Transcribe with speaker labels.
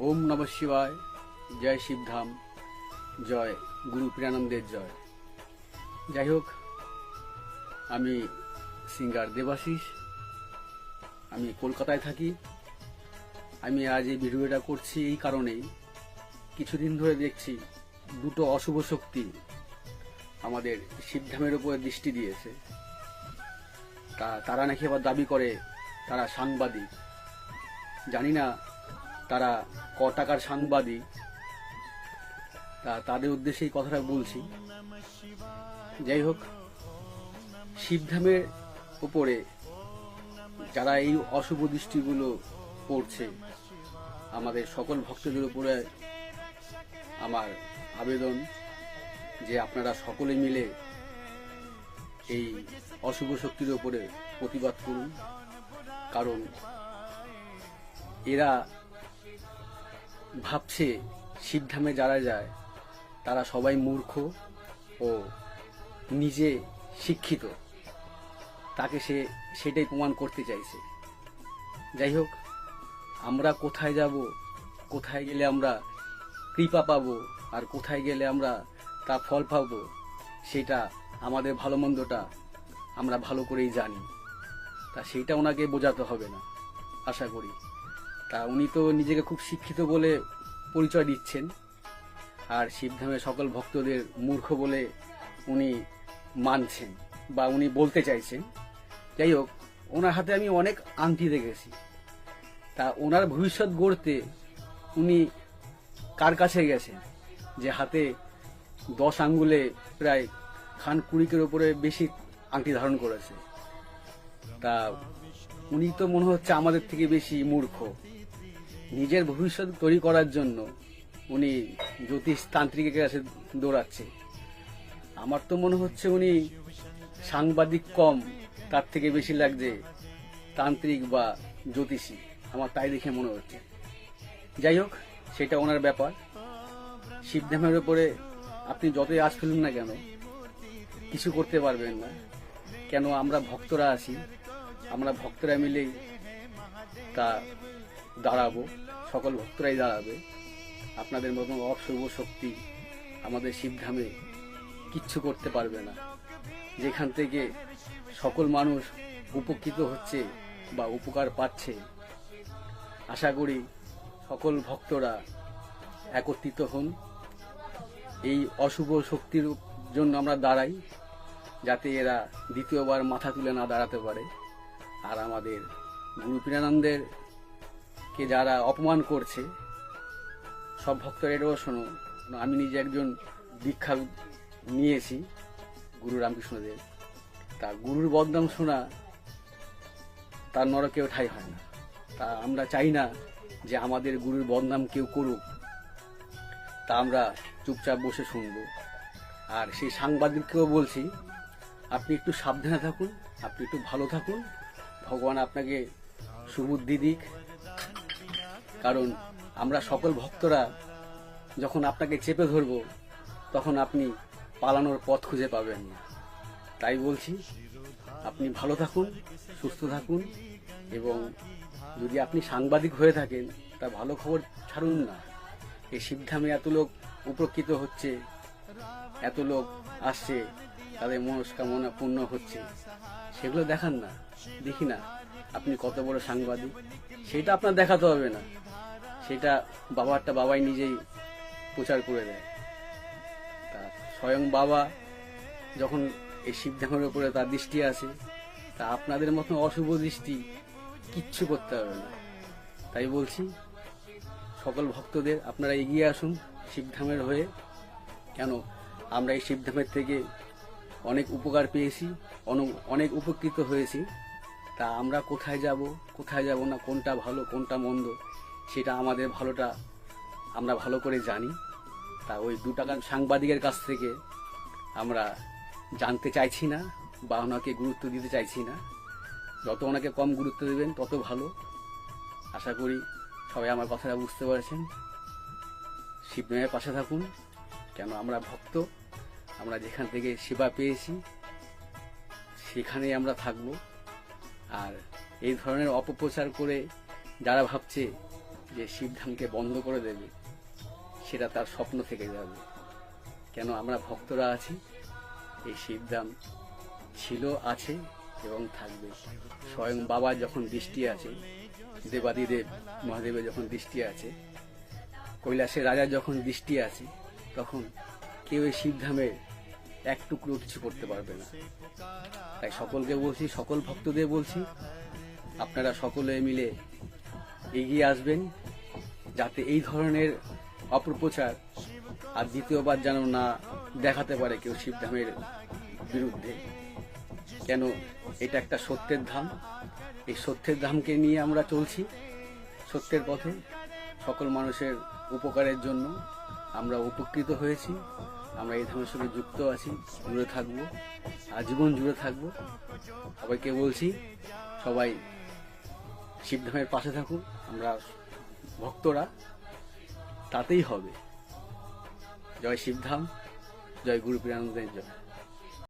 Speaker 1: ওম নম শিবায়। জয় শিবধাম। জয় গুরু প্রিয়ানন্দের জয়। যাই হোক, আমি সিঙ্গার দেবাশিস। আমি কলকাতায় থাকি। আমি আজ এই ভিডিওটা করছি এই কারণেই। কিছুদিন ধরে দেখছি দুটো অশুভ শক্তি আমাদের শিবধামের উপরে দৃষ্টি দিয়েছে। তা, তারা নাকি আবার দাবি করে, তারা সাংবাদিক। জানি না তারা ক টাকার সাংবাদিক, তা তাদের উদ্দেশ্যে এই কথাটা বলছি। যাই হোক, শিবধামের উপরে যারা এই অশুভ দৃষ্টিগুলো পড়ছে, আমাদের সকল ভক্তদের উপরে আমার আবেদন যে আপনারা সকলে মিলে এই অশুভ শক্তির উপরে প্রতিবাদ করুন। কারণ এরা ভাবছে শিবধামে যারা যায়, তারা সবাই মূর্খ ও নিজে শিক্ষিত। তাকে সে সেটাই প্রমাণ করতে চাইছে। যাই হোক, আমরা কোথায় যাব, কোথায় গেলে আমরা কৃপা পাবো, আর কোথায় গেলে আমরা তা ফল পাবো, সেটা আমাদের ভালো মন্দটা আমরা ভালো করেই জানি। তা সেইটা ওনাকে বোঝাতে হবে না, আশা করি। তা উনি তো নিজেকে খুব শিক্ষিত বলে পরিচয় দিচ্ছেন। আর শিবধামের সকল ভক্তদের মূর্খ বলে উনি মানছেন বা উনি বলতে চাইছেন। যাই হোক, ওনার হাতে আমি অনেক আংটি দেখেছি। তা ওনার ভবিষ্যৎ গড়তে উনি কার কাছে গেছেন? যে হাতে দশ আঙ্গুলে প্রায় খান কুড়িকের ওপরে বেশি আংটি ধারণ করেছে। তা উনি তো মনে হচ্ছে আমাদের থেকে বেশি মূর্খ। নিজের ভবিষ্যৎ তৈরি করার জন্য উনি জ্যোতিষ তান্ত্রিকের কাছে দৌড়াচ্ছে। আমার তো মনে হচ্ছে উনি সাংবাদিক কম, তার থেকে বেশি লাগছে তান্ত্রিক বা জ্যোতিষী। আমার তাই দেখে মনে হচ্ছে। যাই হোক, সেটা ওনার ব্যাপার। শিবধামের উপরে আপনি যতই আজ ফেলুন না কেন, কিছু করতে পারবেন না। কেন আমরা ভক্তরা আছি, আমরা ভক্তরা মিলেই তা দাঁড়াবো, সকল ভক্তরাই দাঁড়াবে। আপনাদের মতন অশুভ শক্তি আমাদের শিবধামে কিচ্ছু করতে পারবে না। যেখান থেকে সকল মানুষ উপকৃত হচ্ছে বা উপকার পাচ্ছে, আশা করি সকল ভক্তরা একত্রিত হন। এই অশুভ শক্তির জন্য আমরা দাঁড়াই, যাতে এরা দ্বিতীয়বার মাথা তুলে না দাঁড়াতে পারে। আর আমাদের গুরু পীরানন্দের কে যারা অপমান করছে, সব ভক্তরা এটাও শোনো, আমি নিজে একজন দীক্ষা নিয়েছি গুরু রামকৃষ্ণদেব তা গুরুর বদনাম শোনা, তার নরকেও ঠাই হয় না। তা আমরা চাই না যে আমাদের গুরুর বদনাম কেউ করুক। তা আমরা চুপচাপ বসে শুনব। আর সেই সাংবাদিককেও বলছি, আপনি একটু সাবধানে থাকুন, আপনি একটু ভালো থাকুন। ভগবান আপনাকে সুবুদ্ধি দিক। কারণ আমরা সকল ভক্তরা যখন আপনাকে চেপে ধরব, তখন আপনি পালানোর পথ খুঁজে পাবেন না। তাই বলছি, আপনি ভালো থাকুন, সুস্থ থাকুন এবং যদি আপনি সাংবাদিক হয়ে থাকেন, তা ভালো খবর ছাড়ুন না। এই শিবধামে এত লোক উপকৃত হচ্ছে, এত লোক আসছে, তাদের মনস্কামনা পূর্ণ হচ্ছে। সেগুলো দেখান না, দেখি না, আপনি কত বড় সাংবাদিক, সেটা আপনার দেখাতে হবে না। সেটা বাবারটা বাবাই নিজেই প্রচার করে দেয়। তা স্বয়ং বাবা যখন এই শিবধামের উপরে তার দৃষ্টি আছে তা আপনাদের মতো অশুভ দৃষ্টি কিচ্ছু করতে হবে না। তাই বলছি, সকল ভক্তদের আপনারা এগিয়ে আসুন শিবধামের হয়ে। কেন? আমরা এই শিবধামের থেকে অনেক উপকার পেয়েছি, অন- অনেক উপকৃত হয়েছি। তা আমরা কোথায় যাব কোথায় যাব না, কোনটা ভালো, কোনটা মন্দ? সেটা আমাদের ভালোটা আমরা ভালো করে জানি। তা ওই দু টাকার সাংবাদিকের কাছ থেকে আমরা জানতে চাইছি না বা ওনাকে গুরুত্ব দিতে চাইছি না। যত ওনাকে কম গুরুত্ব দেবেন, তত ভালো। আশা করি সবাই আমার কথাটা বুঝতে পারছেন। শিবমেয়ের পাশে থাকুন, কেন আমরা ভক্ত, আমরা যেখান থেকে সেবা পেয়েছি, সেখানেই আমরা থাকব। আর এই ধরনের অপপ্রচার করে যারা ভাবছে যে শিবধামকে বন্ধ করে দেবে, সেটা তার স্বপ্ন থেকে যাবে। কেন আমরা ভক্তরা আছি? এই শিবধাম ছিল, আছে এবং থাকবে। স্বয়ং বাবা যখন দৃষ্টি আছে, দেবাদিদেব মহাদেবের যখন দৃষ্টি আছে, কৈলাসের রাজার যখন দৃষ্টি আছে, তখন কেউ এই শিবধামের এক টুকরো কিছু করতে পারবে না। তাই সকলকে বলছি, সকল ভক্তদের বলছি, আপনারা সকলে মিলে এগিয়ে আসবেন যাতে এই ধরনের অপপ্রচার আর দ্বিতীয়বার যেন না দেখাতে পারে কেউ শিবধামের বিরুদ্ধে। কেন এটা একটা সত্যের ধাম? এই সত্যের ধামকে নিয়ে আমরা চলছি সত্যের পথে। সকল মানুষের উপকারের জন্য আমরা উপকৃত হয়েছি। আমরা এই ধামের সঙ্গে যুক্ত আছি, জুড়ে থাকব, আজীবন জুড়ে থাকব। সবাইকে বলছি, সবাই শিবধামের পাশে থাকুন আমরা ভক্তরা তাতেই হবে। জয় শিবধাম জয় গুরু পীরানন্দের জয়।